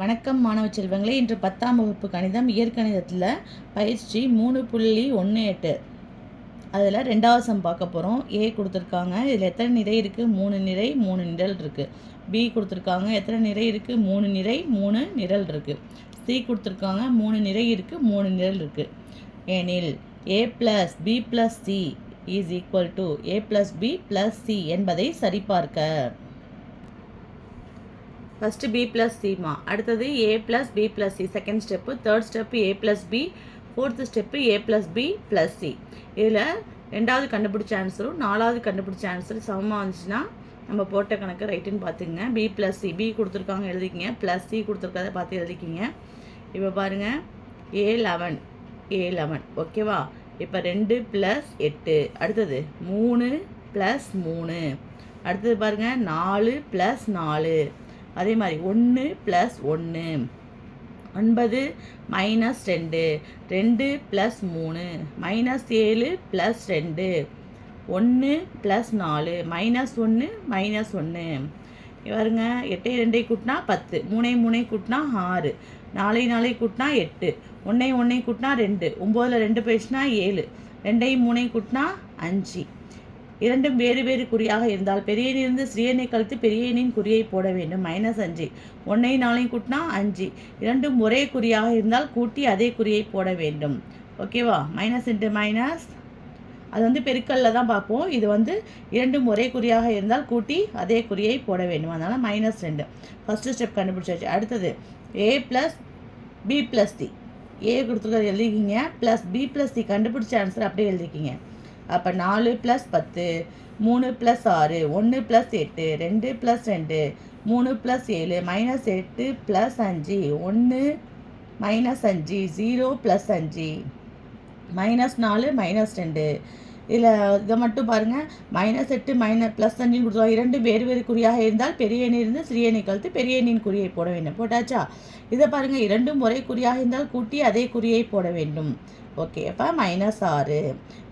வணக்கம் மாணவ செல்வங்களே. இன்று பத்தாம் வகுப்பு கணிதம் இயற்கணிதத்தில் பயிற்சி மூணு புள்ளி ஒன்று எட்டு. அதில் ரெண்டாவது சம் பார்க்க போகிறோம் ஏ கொடுத்துருக்காங்க. இதில் எத்தனை நிறை இருக்குது மூணு நிறை மூணு நிரல் இருக்குது பி கொடுத்துருக்காங்க. எத்தனை நிறை இருக்குது மூணு நிறை மூணு நிரல் இருக்குது சி கொடுத்துருக்காங்க. மூணு நிறை இருக்குது மூணு நிரல் இருக்குது ஏனில் A plus B plus C is equal to A plus B plus C என்பதை சரிபார்க்க. ஃபஸ்ட்டு பி ப்ளஸ் சிமா அடுத்தது A plus B plus C second step third step A plus B fourth step A plus B plus C இதில் ரெண்டாவது கண்டுபிடிச்ச ஆன்சரும் நாலாவது கண்டுபிடிச்ச ஆன்சர் சமமாக வந்துச்சுன்னா நம்ம போட்ட கணக்கு ரைட்டுன்னு பார்த்துக்குங்க. பி ப்ளஸ் சி பி கொடுத்துருக்காங்க எழுதிக்கிங்க. ப்ளஸ் சி கொடுத்துருக்கத பார்த்து எழுதிக்கிங்க. இப்போ பாருங்கள் ஏ லெவன் ஏ லெவன் ஓகேவா இப்போ ரெண்டு ப்ளஸ் எட்டு அடுத்தது மூணு ப்ளஸ் மூணு. அடுத்தது பாருங்கள் நாலு ப்ளஸ் நாலு. அதே மாதிரி ஒன்று ப்ளஸ் ஒன்று ஒன்பது மைனஸ் ரெண்டு. ரெண்டு ப்ளஸ் மூணு. மைனஸ் ஏழு ப்ளஸ் ரெண்டு. ஒன்று ப்ளஸ் நாலு. மைனஸ் ஒன்று மைனஸ் ஒன்று பாருங்க எட்டை ரெண்டை கூட்டினா பத்து. மூணை மூணை கூட்டினா ஆறு. நாலை நாளை கூட்டினா எட்டு. ஒன்றை ஒன்றை கூட்டினா ரெண்டு. ஒம்போதில் ரெண்டு போயிடுச்சுன்னா ஏழு. ரெண்டையும் மூணை கூட்டினா அஞ்சு. இரண்டும் வேறு வேறு குறியாக இருந்தால் பெரியனிலிருந்து சிறியனை கழித்து பெரியனின் குறியை போட வேண்டும். மைனஸ் அஞ்சு. ஒன்றை நாளையும் கூட்டினா அஞ்சு. இரண்டும் ஒரே குறியாக இருந்தால் கூட்டி அதே குறியை போட வேண்டும். ஓகேவா மைனஸ் இன்ட்டு மைனஸ். அது வந்து பெருக்கல்ல தான் பார்ப்போம். இது வந்து இரண்டும் ஒரே குறியாக இருந்தால் கூட்டி அதே குறியை போட வேண்டும். அதனால் மைனஸ் ரெண்டு. ஃபஸ்ட்டு ஸ்டெப் கண்டுபிடிச்சாச்சு. அடுத்தது A plus B plus C A கொடுத்துருக்கிறது எழுதிக்கிங்க ப்ளஸ் பி ப்ளஸ் டி கண்டுபிடிச்ச ஆன்சர் அப்படியே எழுதிக்கிங்க அப்போ நாலு ப்ளஸ் பத்து மூணு ப்ளஸ் ஆறு ஒன்று ப்ளஸ் எட்டு ரெண்டு ப்ளஸ் ரெண்டு மூணு ப்ளஸ் ஏழு மைனஸ் எட்டு ப்ளஸ் அஞ்சு ஒன்று மைனஸ் அஞ்சு ஜீரோ ப்ளஸ் அஞ்சு மைனஸ் நாலு மைனஸ் ரெண்டு இதில் இதை மட்டும் பாருங்கள் மைனஸ் எட்டு மைனஸ் ப்ளஸ் அஞ்சுன்னு கொடுத்துருவாங்க இரண்டு வேறு வேறு குறியாக இருந்தால் பெரிய எண்ணிலிருந்து சிறிய எண்ணை கழித்து பெரிய எண்ணின் குறியை போட வேண்டும். போட்டாச்சா? இதை பாருங்கள் இரண்டும் ஒரே குறியாக இருந்தால் கூட்டி அதே குறியை போட வேண்டும். ஓகே அப்போ மைனஸ் ஆறு.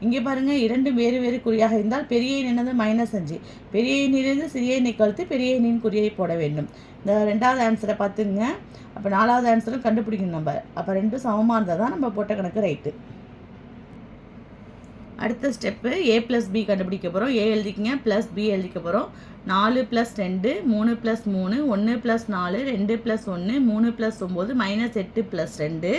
இங்கே பாருங்கள் இரண்டு வேறு வேறு குறியாக இருந்தால் பெரிய எண்ணது மைனஸ் அஞ்சு. பெரிய எண்ணிலிருந்து சிறிய எண்ணை கழுத்து பெரிய எண்ணின் குறியை போட வேண்டும். இந்த ரெண்டாவது ஆன்சரை பார்த்துங்க அப்போ நாலாவது ஆன்சரும் கண்டுபிடிக்கணும் நம்ம. அப்போ ரெண்டும் சமமாக இருந்தால் தான் நம்ம போட்ட கணக்கு ரைட்டு அடுத்த ஸ்டெப்பு ஏ ப்ளஸ் பி கண்டுபிடிக்க போகிறோம் ஏ எழுதிக்கிங்க ப்ளஸ் பி எழுதிக்க போகிறோம் நாலு ப்ளஸ் ரெண்டு மூணு ப்ளஸ் மூணு ஒன்று ப்ளஸ் நாலு ரெண்டு ப்ளஸ் ஒன்று மூணு ப்ளஸ் ஒம்பது மைனஸ் எட்டு ப்ளஸ் ரெண்டு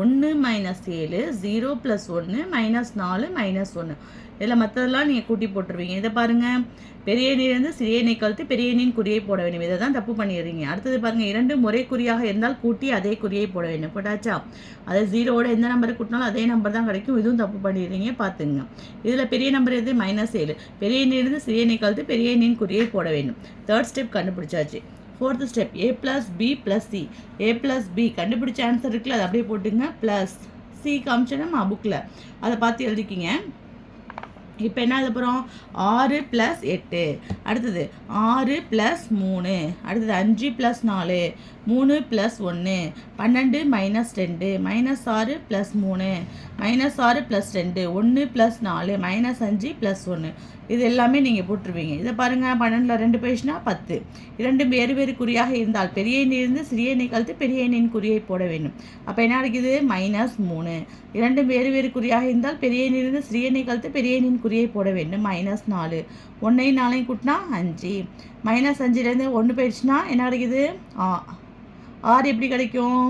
ஒன்று மைனஸ் ஏழு ஜீரோ ப்ளஸ் ஒன்று மைனஸ் நாலு மைனஸ் ஒன்று இதில் மற்றதெல்லாம் நீங்கள் கூட்டி போட்டுருவீங்க. இதை பாருங்கள் பெரிய எண்ணிலிருந்து சிறிய எண்ணெய் கழுத்து பெரிய எண்ணின் குறியை போட வேண்டும். இதை தான் தப்பு பண்ணிடுறீங்க அடுத்தது பாருங்கள் இரண்டு முறை குறியாக இருந்தால் கூட்டி அதே குறியை போட வேண்டும். போட்டாச்சா? அதை ஜீரோவோட எந்த நம்பர் கூட்டினாலும் அதே நம்பர் தான் கிடைக்கும். இதுவும் தப்பு பண்ணிடுறீங்க பார்த்துங்க இதில் பெரிய நம்பர் எது? மைனஸ் ஏழு. பெரிய எண்ணிலிருந்து சிறிய எண்ணெய் கழுத்து பெரிய எண்ணின் குறியை போட வேண்டும். தேர்ட் ஸ்டெப் கண்டுபிடிச்சாச்சு. Fourth step A plus B plus C A plus B கண்டுபிடிச்ச ஆன்சர் இருக்குல்ல அதை அப்படியே போட்டுங்க. ப்ளஸ் சி காமிச்சோன்னா புக்கில் அதை பார்த்து எழுதிக்கிங்க. இப்போ என்ன எழுத போகிறோம் ஆறு ப்ளஸ் எட்டு. அடுத்தது ஆறு ப்ளஸ் மூணு. அடுத்தது அஞ்சு ப்ளஸ் நாலு. மூணு ப்ளஸ் ஒன்று பன்னெண்டு மைனஸ் ரெண்டு. மைனஸ் ஆறு ப்ளஸ் மூணு. மைனஸ் ஆறு ப்ளஸ் ரெண்டு. ஒன்று ப்ளஸ் நாலு. மைனஸ் அஞ்சு ப்ளஸ் ஒன்று இது எல்லாமே நீங்கள் போட்டுருவீங்க. இதை பாருங்கள் பன்னெண்டில் ரெண்டு போயிடுச்சுன்னா பத்து. இரண்டும் வேறு வேறு குறியாக இருந்தால் பெரிய எண்ணிலிருந்து சிறிய எண்ணை கழித்து பெரிய எண்ணின் குறியை போட வேண்டும். அப்போ என்ன கிடைக்குது மைனஸ் மூணு. இரண்டு வேறு வேறு குறியாக இருந்தால் பெரிய எண்ணிலிருந்து சிறிய எண்ணை கழித்து பெரிய எண்ணின் குறியை போட வேண்டும். மைனஸ் நாலு. ஒன்றையும் நாளையும் கூட்டினா அஞ்சு. மைனஸ் அஞ்சுலேருந்து ஒன்று போயிடுச்சுன்னா என்ன கிடைக்குது? ஆ. ஆறு எப்படி கிடைக்கும்?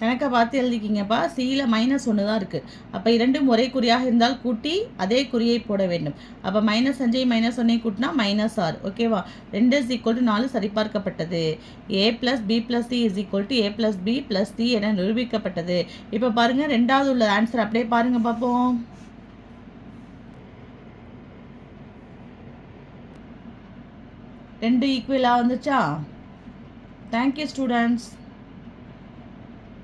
கணக்கை பார்த்து எழுதிக்கிங்கப்பா. சியில் மைனஸ் ஒன்று தான் இருக்குது அப்போ இரண்டும் ஒரே குறியாக இருந்தால் கூட்டி அதே குறியை போட வேண்டும். அப்போ மைனஸ் அஞ்சை மைனஸ் ஒன்றை கூட்டினா மைனஸ் ஆறு. ஓகேவா ரெண்டு இஸ் ஈக்குவல் டு நாலு சரிபார்க்கப்பட்டது. A plus B plus C is equal to A plus B plus C என நிரூபிக்கப்பட்டது. இப்போ பாருங்கள் ரெண்டாவது உள்ள ஆன்சர் அப்படியே பாருங்கள் பார்ப்போம். ரெண்டு ஈக்குவலாக வந்துச்சா தேங்க்யூ ஸ்டூடெண்ட்ஸ்